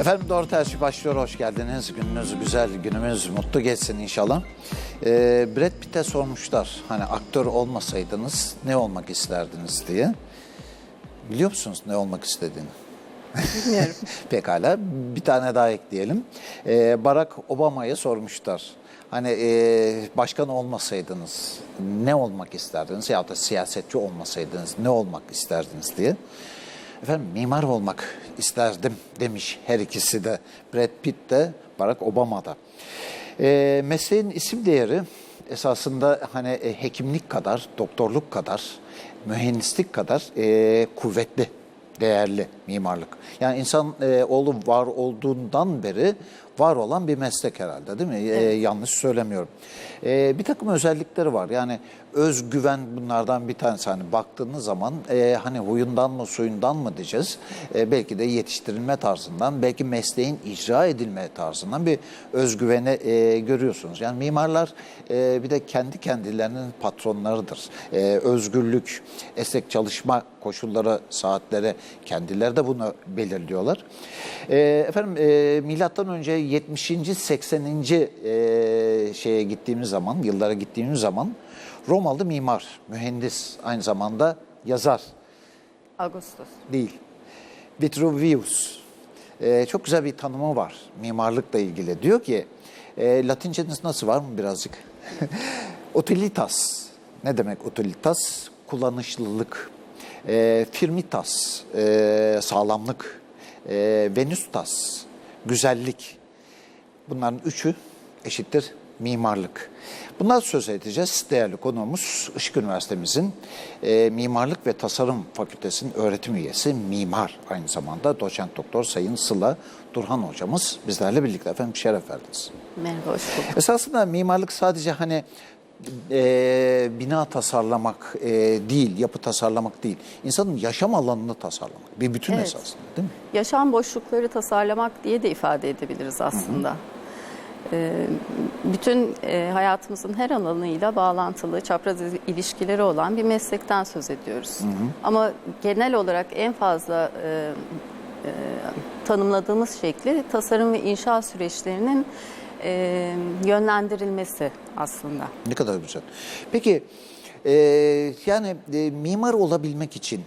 Efendim Doğru Tercih başlıyor. Hoş geldiniz. Gününüz güzel, günümüz mutlu geçsin inşallah. Ee, Brad Pitt'e sormuşlar. Hani aktör olmasaydınız ne olmak isterdiniz diye. Biliyor musunuz ne olmak istediğini? Bilmiyorum. Pekala bir tane daha ekleyelim. Ee, Barack Obama'ya sormuşlar. Hani e, başkan olmasaydınız ne olmak isterdiniz ya da siyasetçi olmasaydınız ne olmak isterdiniz diye. Efendim mimar olmak isterdim demiş her ikisi de. Brad Pitt de Barack Obama da. Ee, mesleğin isim değeri esasında hani e, hekimlik kadar, doktorluk kadar, mühendislik kadar e, kuvvetli değerli mimarlık. Yani insan e, oğlu var olduğundan beri var olan bir meslek herhalde değil mi? E, yanlış söylemiyorum. E, bir takım özellikleri var. Yani özgüven bunlardan bir tanesi. Hani baktığınız zaman e, hani huyundan mı suyundan mı diyeceğiz. E, belki de yetiştirilme tarzından, belki mesleğin icra edilme tarzından bir özgüveni e, görüyorsunuz. Yani mimarlar e, bir de kendi kendilerinin patronlarıdır. E, özgürlük, esnek çalışma koşulları, saatleri kendileri de bunu belirliyorlar. E, efendim e, milattan önce 70. 80. E, şeye gittiğimiz zaman, yıllara gittiğimiz zaman Romalı mimar, mühendis, aynı zamanda yazar Ağustos. değil. Vitruvius. E, çok güzel bir tanımı var mimarlıkla ilgili. Diyor ki, e, Latinceniz nasıl var mı birazcık? Utilitas. Ne demek utilitas? Kullanışlılık. E, firmitas, e, sağlamlık. E, venustas, güzellik. Bunların üçü eşittir mimarlık. Bunlar söz edeceğiz. Değerli konuğumuz Işık Üniversitemizin e, Mimarlık ve Tasarım Fakültesinin öğretim üyesi, mimar aynı zamanda doçent doktor Sayın Sıla Durhan hocamız bizlerle birlikte efendim şeref verdiniz. Merhaba, hoş bulduk. Esasında mimarlık sadece hani e, bina tasarlamak e, değil, yapı tasarlamak değil. İnsanın yaşam alanını tasarlamak. Bir bütün Evet. esasında değil mi? Yaşam boşlukları tasarlamak diye de ifade edebiliriz aslında. Ee, bütün e, hayatımızın her alanıyla bağlantılı, çapraz il- ilişkileri olan bir meslekten söz ediyoruz. Ama genel olarak en fazla e, e, tanımladığımız şekli tasarım ve inşa süreçlerinin e, yönlendirilmesi aslında. Ne kadar güzel. Peki e, yani e, mimar olabilmek için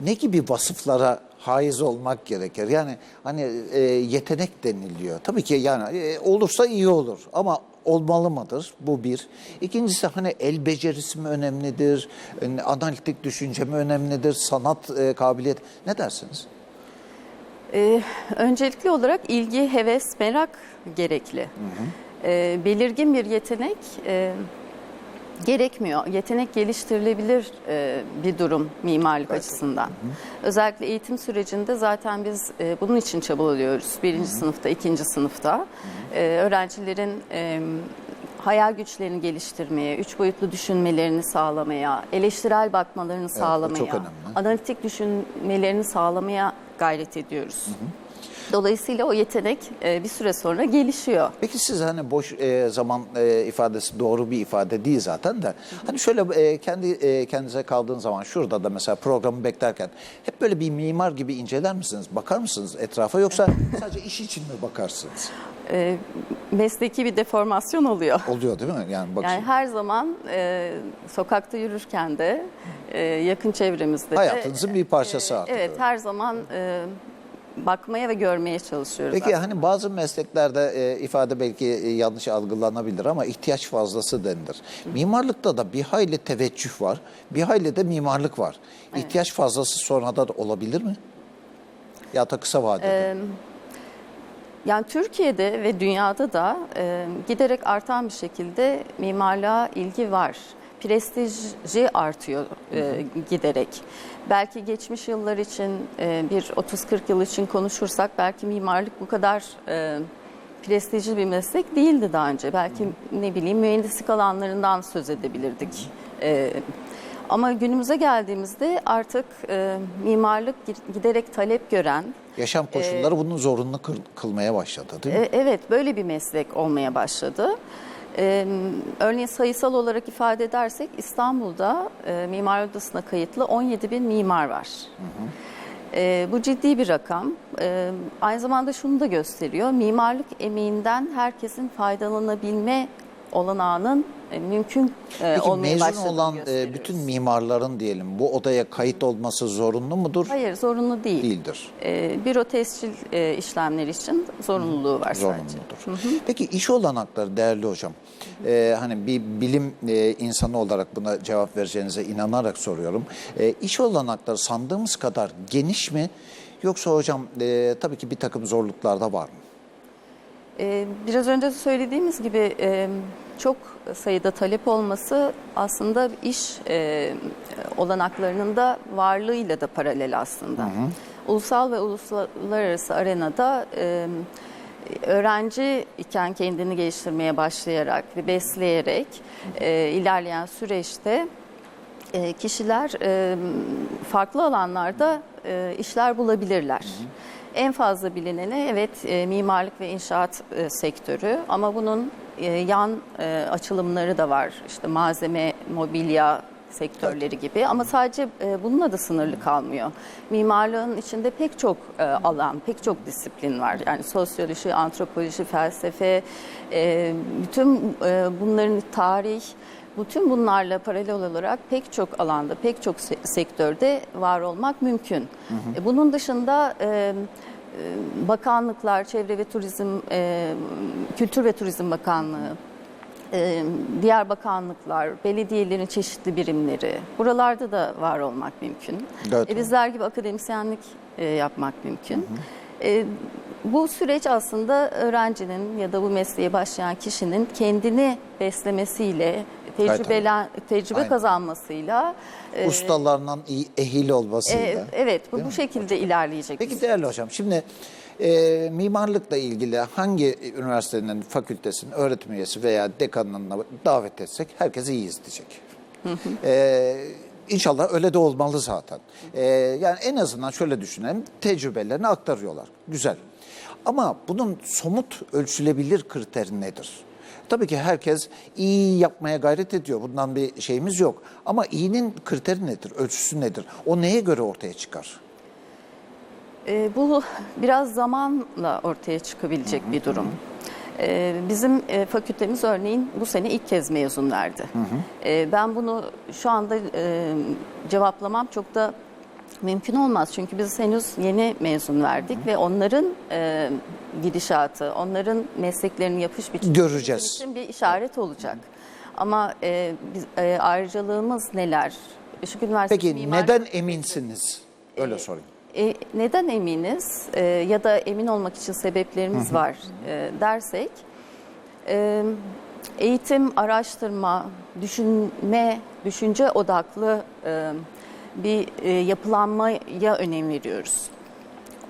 ne gibi vasıflara haiz olmak gerekir? Yani hani e, yetenek deniliyor. Tabii ki yani e, olursa iyi olur ama olmalı mıdır? Bu bir. İkincisi hani el becerisi mi önemlidir? Analitik düşünce mi önemlidir? Sanat e, kabiliyet ne dersiniz? Ee, öncelikli olarak ilgi, heves, merak gerekli. Ee, belirgin bir yetenek e, gerekmiyor. Yetenek geliştirilebilir e, bir durum mimarlık açısından. Özellikle eğitim sürecinde zaten biz e, bunun için çabalıyoruz. Birinci sınıfta, ikinci sınıfta. E, öğrencilerin e, hayal güçlerini geliştirmeye, üç boyutlu düşünmelerini sağlamaya, eleştirel bakmalarını sağlamaya, çok önemli. analitik düşünmelerini sağlamaya gayret ediyoruz. Dolayısıyla o yetenek e, bir süre sonra gelişiyor. Peki siz hani boş e, zaman e, ifadesi doğru bir ifade değil zaten de hani şöyle e, kendi e, kendinize kaldığın zaman şurada da mesela programı beklerken hep böyle bir mimar gibi inceler misiniz? Bakar mısınız etrafa yoksa sadece iş için mi bakarsınız? E, mesleki bir deformasyon oluyor. Oluyor değil mi? Yani bak Yani her zaman e, sokakta yürürken de e, yakın çevremizde de Hayatınızın bir parçası artık, Evet, evet. her zaman e, bakmaya ve görmeye çalışıyoruz. Peki aslında. hani bazı mesleklerde e, ifade belki e, yanlış algılanabilir ama ihtiyaç fazlası denilir. Mimarlıkta da bir hayli teveccüh var, bir hayli de mimarlık var. İhtiyaç fazlası sonradan olabilir mi? Ya da kısa vadede. Yani Türkiye'de ve dünyada da e, giderek artan bir şekilde mimarlığa ilgi var. Prestiji artıyor e, giderek. Belki geçmiş yıllar için e, bir 30-40 yıl için konuşursak belki mimarlık bu kadar e, prestijli bir meslek değildi daha önce. Belki ne bileyim mühendislik alanlarından söz edebilirdik. E, ama günümüze geldiğimizde artık e, mimarlık giderek talep gören, Yaşam koşulları bunu zorunlu kıl- kılmaya başladı değil mi? e, Evet, böyle bir meslek olmaya başladı. E, örneğin sayısal olarak ifade edersek İstanbul'da e, Mimar Odası'na kayıtlı 17 bin mimar var. E, bu ciddi bir rakam. E, aynı zamanda şunu da gösteriyor. Mimarlık emeğinden herkesin faydalanabilme olanağının e, mümkün e, Peki olmaya mezun olan e, gösteriyoruz. bütün mimarların diyelim bu odaya kayıt olması zorunlu mudur? Hayır zorunlu değil. Değildir. E, büro tescil e, işlemleri için zorunluluğu var sadece. Zorunludur. Peki iş olanakları değerli hocam. Ee, hani bir bilim e, insanı olarak buna cevap vereceğinize inanarak soruyorum. Ee, iş olanakları sandığımız kadar geniş mi? Yoksa hocam e, tabii ki bir takım zorluklar da var mı? Ee, Biraz önce söylediğimiz gibi e, çok sayıda talep olması aslında iş e, olanaklarının da varlığıyla da paralel aslında. Ulusal ve uluslararası arenada e, öğrenci iken kendini geliştirmeye başlayarak ve besleyerek ilerleyen süreçte kişiler farklı alanlarda işler bulabilirler. En fazla bilineni evet e, mimarlık ve inşaat e, sektörü ama bunun e, yan açılımları da var. İşte malzeme, mobilya sektörleri gibi ama sadece bununla da sınırlı kalmıyor. Mimarlığın içinde pek çok alan, pek çok disiplin var. Yani sosyoloji, antropoloji, felsefe, bütün bunların tarih, bütün bunlarla paralel olarak pek çok alanda, pek çok se- sektörde var olmak mümkün. E, Bunun dışında e, e, bakanlıklar, Çevre ve Turizm, e, Kültür ve Turizm Bakanlığı, e, diğer bakanlıklar, belediyelerin çeşitli birimleri, buralarda da var olmak mümkün. Evet. E, bizler gibi akademisyenlik e, yapmak mümkün. E, bu süreç aslında öğrencinin ya da bu mesleğe başlayan kişinin kendini beslemesiyle, tecrübelen, tecrübe Aynen. kazanmasıyla, e, Ustalarından iyi ehil olmasıyla. e, evet bu, bu şekilde ilerleyecek. Peki değerli hocam şimdi e, mimarlıkla ilgili hangi üniversitenin, fakültesinin öğretim üyesi veya dekanına davet etsek herkes iyi izleyecek. E, İnşallah öyle de olmalı zaten. E, yani en azından şöyle düşünelim, tecrübelerini aktarıyorlar. Güzel. Ama bunun somut ölçülebilir kriteri nedir? Tabii ki herkes iyi yapmaya gayret ediyor. Bundan bir şeyimiz yok. Ama iyinin kriteri nedir? Ölçüsü nedir? O neye göre ortaya çıkar? E, bu biraz zamanla ortaya çıkabilecek bir durum. E, bizim e, fakültemiz örneğin bu sene ilk kez mezun verdi. E, ben bunu şu anda e, cevaplamam çok da mümkün olmaz. Çünkü biz henüz yeni mezun verdik ve onların e, gidişatı, onların mesleklerinin yapış biçimi Göreceğiz. için bir işaret olacak. Ama e, biz, e, ayrıcalığımız neler? Işık Üniversitesi Peki Mimar- neden eminsiniz? Öyle sorayım. e, neden eminiz e, ya da emin olmak için sebeplerimiz var e, dersek e, eğitim, araştırma, düşünme, düşünce odaklı e, bir e, yapılanmaya önem veriyoruz.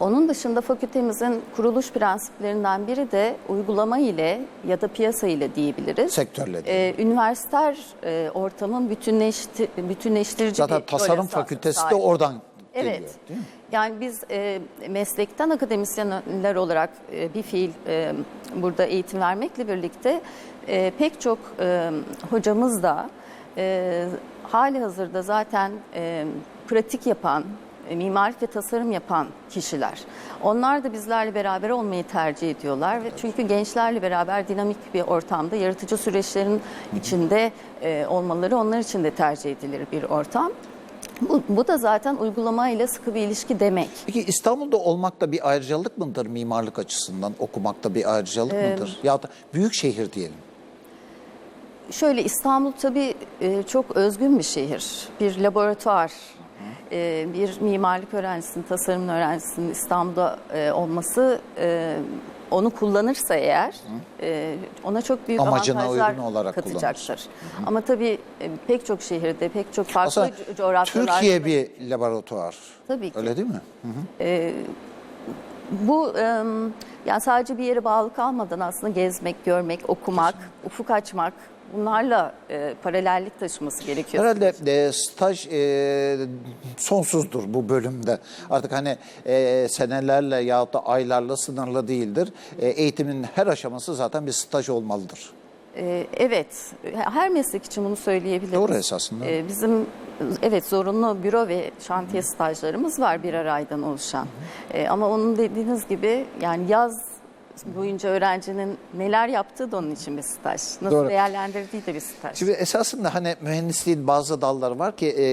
Onun dışında fakültemizin kuruluş prensiplerinden biri de uygulama ile ya da piyasa ile diyebiliriz. Sektörle değil. Ee, üniversiter e, ortamın bütünleşti, bütünleştirici Zaten bir tasarım fakültesi de sahip. oradan Evet. geliyor. Değil mi? Yani biz e, meslekten akademisyenler olarak e, bir fiil e, burada eğitim vermekle birlikte e, pek çok e, hocamız da e, hali hazırda zaten e, pratik yapan, e, mimarlık ve tasarım yapan kişiler. Onlar da bizlerle beraber olmayı tercih ediyorlar ve çünkü gençlerle beraber dinamik bir ortamda yaratıcı süreçlerin içinde e, olmaları onlar için de tercih edilir bir ortam. Bu, bu da zaten uygulama ile sıkı bir ilişki demek. Peki İstanbul'da olmakta bir ayrıcalık mıdır mimarlık açısından? Okumakta bir ayrıcalık mıdır? Ya da büyük şehir diyelim. Şöyle İstanbul tabii e, çok özgün bir şehir. Bir laboratuvar, e, bir mimarlık öğrencisinin, tasarım öğrencisinin İstanbul'da e, olması onu kullanırsa eğer ona çok büyük Amacına avantajlar uygun olarak katacaktır. Ama tabii pek çok şehirde, pek çok farklı Aslında co- coğrafyalarda Türkiye bir laboratuvar. Tabii ki. Öyle değil mi? Bu e, yani sadece bir yere bağlı kalmadan aslında gezmek, görmek, okumak, ufuk açmak bunlarla e, paralellik taşıması gerekiyor. Herhalde e, staj e, sonsuzdur bu bölümde. Artık hani e, senelerle yahut da aylarla sınırlı değildir. E, eğitimin her aşaması zaten bir staj olmalıdır. Ee, evet, her meslek için bunu söyleyebiliriz. Doğru esasında. Ee, bizim evet zorunlu büro ve şantiye stajlarımız var birer aydan oluşan. Ee, ama onun dediğiniz gibi yani yaz boyunca öğrencinin neler yaptığı da onun için bir staj. Nasıl Doğru. değerlendirdiği de bir staj. Şimdi esasında hani mühendisliğin bazı dalları var ki e,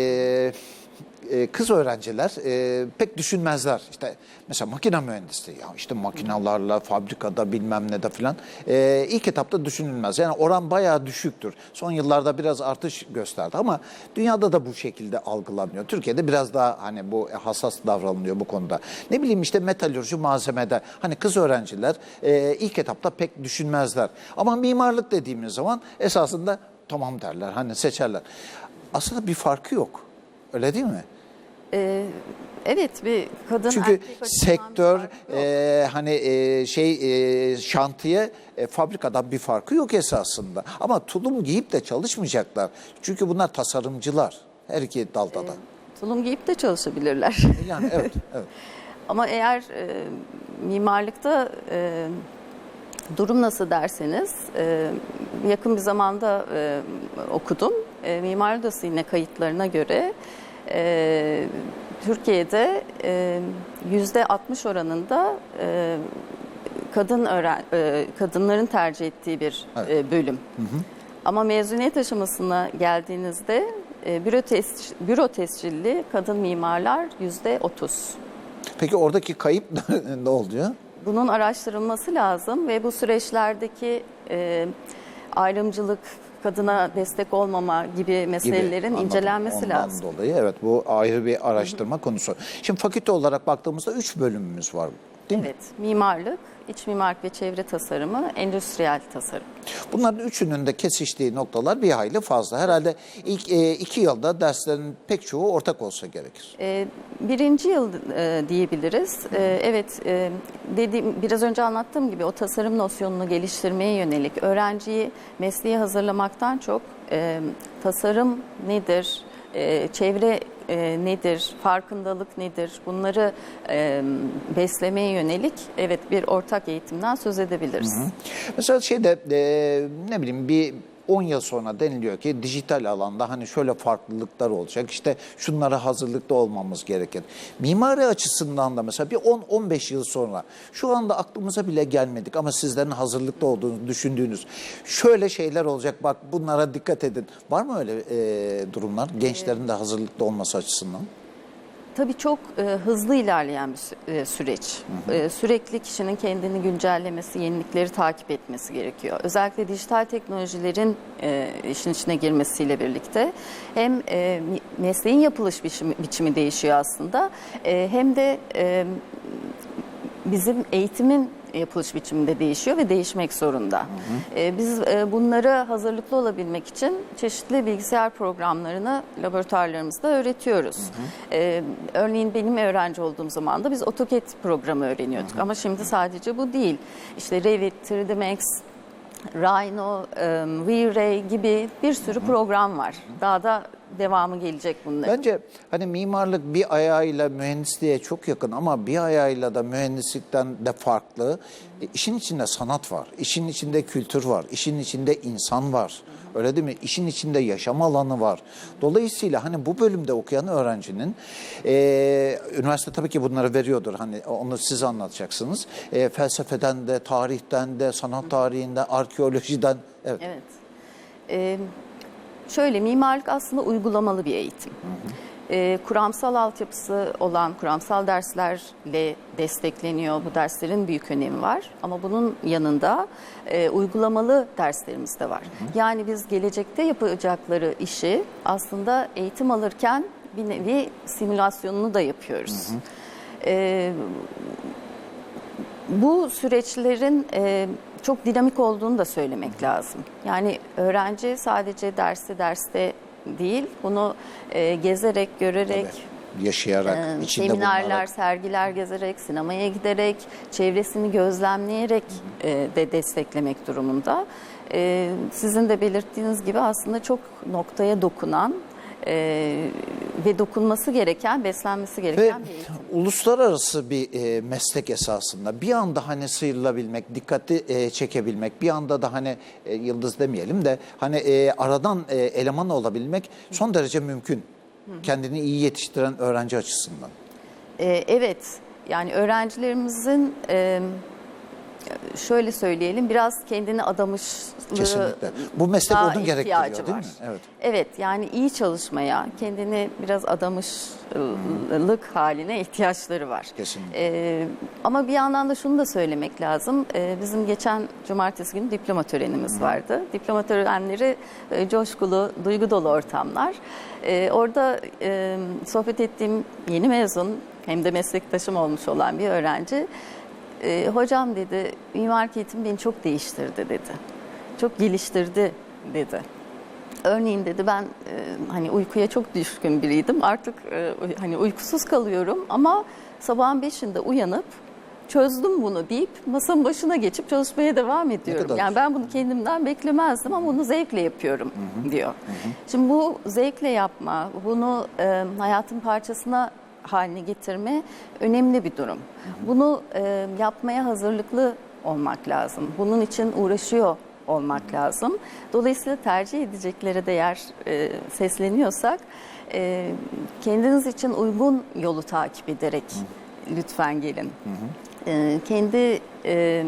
e, kız öğrenciler e, pek düşünmezler. İşte mesela makine mühendisliği ya işte makinalarla fabrikada bilmem ne de filan e, ilk etapta düşünülmez. Yani oran bayağı düşüktür. Son yıllarda biraz artış gösterdi ama dünyada da bu şekilde algılanıyor. Türkiye'de biraz daha hani bu hassas davranılıyor bu konuda. Ne bileyim işte metalürji malzemede hani kız öğrenciler e, ilk etapta pek düşünmezler. Ama mimarlık dediğimiz zaman esasında tamam derler hani seçerler. Aslında bir farkı yok. Öyle değil mi? Ee, evet bir kadın Çünkü sektör e, hani e, şey e, şantiye e, fabrikadan bir farkı yok esasında. Ama tulum giyip de çalışmayacaklar. Çünkü bunlar tasarımcılar. Her iki dalda da. tulum giyip de çalışabilirler. Yani evet, evet. Ama eğer e, mimarlıkta e, durum nasıl derseniz e, yakın bir zamanda e, okudum. E, Mimar Odası yine kayıtlarına göre e, Türkiye'de yüzde 60 oranında e, kadın öğren e, kadınların tercih ettiği bir Evet. e, bölüm. Ama mezuniyet aşamasına geldiğinizde e, büro, tes- büro tescilli kadın mimarlar yüzde 30. Peki oradaki kayıp ne oluyor? Bunun araştırılması lazım ve bu süreçlerdeki e, ayrımcılık, kadına destek olmama gibi gibi. meselelerin Anladım. incelenmesi Ondan lazım. dolayı evet bu ayrı bir araştırma konusu. Şimdi fakülte olarak baktığımızda üç bölümümüz var değil mi? Evet, mimarlık, iç mimarlık ve çevre tasarımı, endüstriyel tasarım. Bunların üçünün de kesiştiği noktalar bir hayli fazla. Herhalde ilk e, iki yılda derslerin pek çoğu ortak olsa gerekir. E, birinci yıl e, diyebiliriz. Evet, dediğim biraz önce anlattığım gibi o tasarım nosyonunu geliştirmeye yönelik öğrenciyi mesleğe hazırlamaktan çok tasarım nedir, çevre e, nedir, farkındalık nedir bunları e, beslemeye yönelik evet bir ortak eğitimden söz edebiliriz. Mesela şeyde e, ne bileyim bir 10 yıl sonra deniliyor ki dijital alanda hani şöyle farklılıklar olacak. İşte şunlara hazırlıklı olmamız gerekir. Mimari açısından da mesela bir 10-15 yıl sonra şu anda aklımıza bile gelmedik ama sizlerin hazırlıklı olduğunu düşündüğünüz şöyle şeyler olacak bak bunlara dikkat edin. Var mı öyle e, durumlar gençlerin de hazırlıklı olması açısından? Tabii çok e, hızlı ilerleyen bir e, süreç. E, sürekli kişinin kendini güncellemesi, yenilikleri takip etmesi gerekiyor. Özellikle dijital teknolojilerin e, işin içine girmesiyle birlikte hem e, mesleğin yapılış biçimi, biçimi değişiyor aslında e, hem de e, bizim eğitimin yapılış biçiminde değişiyor ve değişmek zorunda. Ee, biz e, bunlara hazırlıklı olabilmek için çeşitli bilgisayar programlarını laboratuvarlarımızda öğretiyoruz. Ee, örneğin benim öğrenci olduğum zaman da biz AutoCAD programı öğreniyorduk. Ama şimdi sadece bu değil. İşte Revit, 3D Max, Rhino, V-Ray gibi bir sürü program var. Daha da devamı gelecek bunların. Bence hani mimarlık bir ayağıyla mühendisliğe çok yakın ama bir ayağıyla da mühendislikten de farklı. E, işin içinde sanat var, işin içinde kültür var, işin içinde insan var. Öyle değil mi? İşin içinde yaşam alanı var. Dolayısıyla hani bu bölümde okuyan öğrencinin e, üniversite tabii ki bunları veriyordur. Hani onu siz anlatacaksınız. E, felsefeden de, tarihten de, sanat tarihinden, arkeolojiden. Evet. Evet. Ee, şöyle mimarlık aslında uygulamalı bir eğitim. Ee, kuramsal altyapısı olan kuramsal derslerle destekleniyor. Bu derslerin büyük önemi var. Ama bunun yanında e, uygulamalı derslerimiz de var. Yani biz gelecekte yapacakları işi aslında eğitim alırken bir nevi simülasyonunu da yapıyoruz. Ee, bu süreçlerin e, çok dinamik olduğunu da söylemek lazım. Yani öğrenci sadece dersi derste değil, bunu e, gezerek, görerek, Yaşayarak, e, içinde seminerler, bulunarak. sergiler gezerek, sinemaya giderek, çevresini gözlemleyerek e, de desteklemek durumunda. E, sizin de belirttiğiniz gibi aslında çok noktaya dokunan e, ve dokunması gereken, beslenmesi Ve gereken bir eğitim. uluslararası bir e, meslek esasında bir anda hani sıyrılabilmek, dikkati e, çekebilmek, bir anda da hani e, yıldız demeyelim de hani e, aradan e, eleman olabilmek son derece mümkün. Kendini iyi yetiştiren öğrenci açısından. Ee, evet, yani öğrencilerimizin e, şöyle söyleyelim biraz kendini adamışlığı Kesinlikle. Bu meslek odun gerektiriyor ihtiyacı değil var. mi? Evet. Evet, yani iyi çalışmaya, kendini biraz adamışlık haline ihtiyaçları var. Kesinlikle. Ee, ama bir yandan da şunu da söylemek lazım. Ee, bizim geçen cumartesi günü diploma törenimiz vardı. Diploma törenleri e, coşkulu, duygu dolu ortamlar. Ee, orada e, sohbet ettiğim yeni mezun hem de meslektaşım olmuş olan bir öğrenci e, hocam dedi mimarlık eğitimi beni çok değiştirdi dedi. Çok geliştirdi dedi. Örneğin dedi ben e, hani uykuya çok düşkün biriydim. Artık e, hani uykusuz kalıyorum ama sabahın beşinde uyanıp çözdüm bunu deyip masanın başına geçip çalışmaya devam ediyorum. Yani ben bunu kendimden beklemezdim ama bunu zevkle yapıyorum diyor. Şimdi bu zevkle yapma, bunu e, hayatın parçasına haline getirme önemli bir durum. Bunu e, yapmaya hazırlıklı olmak lazım. Bunun için uğraşıyor olmak lazım. Dolayısıyla tercih edeceklere de eğer e, sesleniyorsak e, kendiniz için uygun yolu takip ederek lütfen gelin. E, kendi e,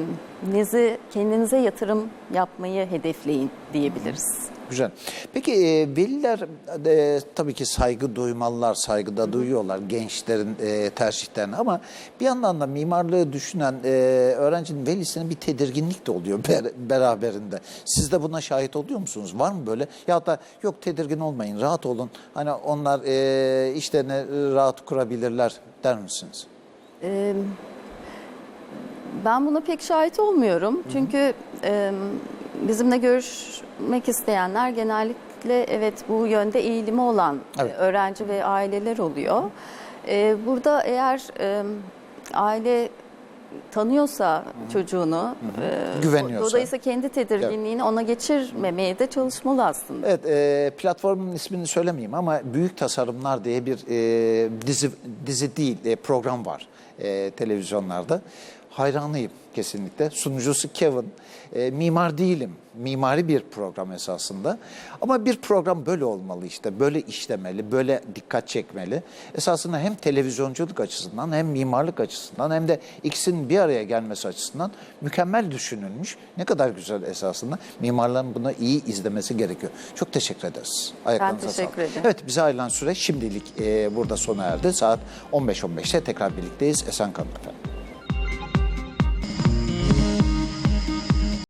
kendinize yatırım yapmayı hedefleyin diyebiliriz. Güzel. Peki e, veliler e, tabii ki saygı duymalılar, saygı da duyuyorlar gençlerin e, tercihlerine ama bir yandan da mimarlığı düşünen e, öğrencinin velisinin bir tedirginlik de oluyor ber- beraberinde. Siz de buna şahit oluyor musunuz? Var mı böyle? Ya da yok tedirgin olmayın, rahat olun. Hani onlar e, işlerini rahat kurabilirler der misiniz? Ee, Ben buna pek şahit olmuyorum. Çünkü e, bizimle görüşmek isteyenler genellikle evet bu yönde eğilimi olan Evet. öğrenci ve aileler oluyor. E, Burada eğer e, aile tanıyorsa çocuğunu, e, Güveniyorsa. dolayısıyla kendi tedirginliğini ona geçirmemeye de çalışmalı aslında. Evet, e, platformun ismini söylemeyeyim ama Büyük Tasarımlar diye bir e, dizi dizi değil, e, program var e, televizyonlarda. Hayranıyım kesinlikle. Sunucusu Kevin. E, mimar değilim. Mimari bir program esasında. Ama bir program böyle olmalı işte. Böyle işlemeli, böyle dikkat çekmeli. Esasında hem televizyonculuk açısından hem mimarlık açısından hem de ikisinin bir araya gelmesi açısından mükemmel düşünülmüş. Ne kadar güzel esasında. Mimarların bunu iyi izlemesi gerekiyor. Çok teşekkür ederiz. Ayaklarınıza teşekkür sağlık. ederim. Evet bize ayrılan süre şimdilik e, burada sona erdi. Saat 15.15'te tekrar birlikteyiz. Eskan Kangkatan.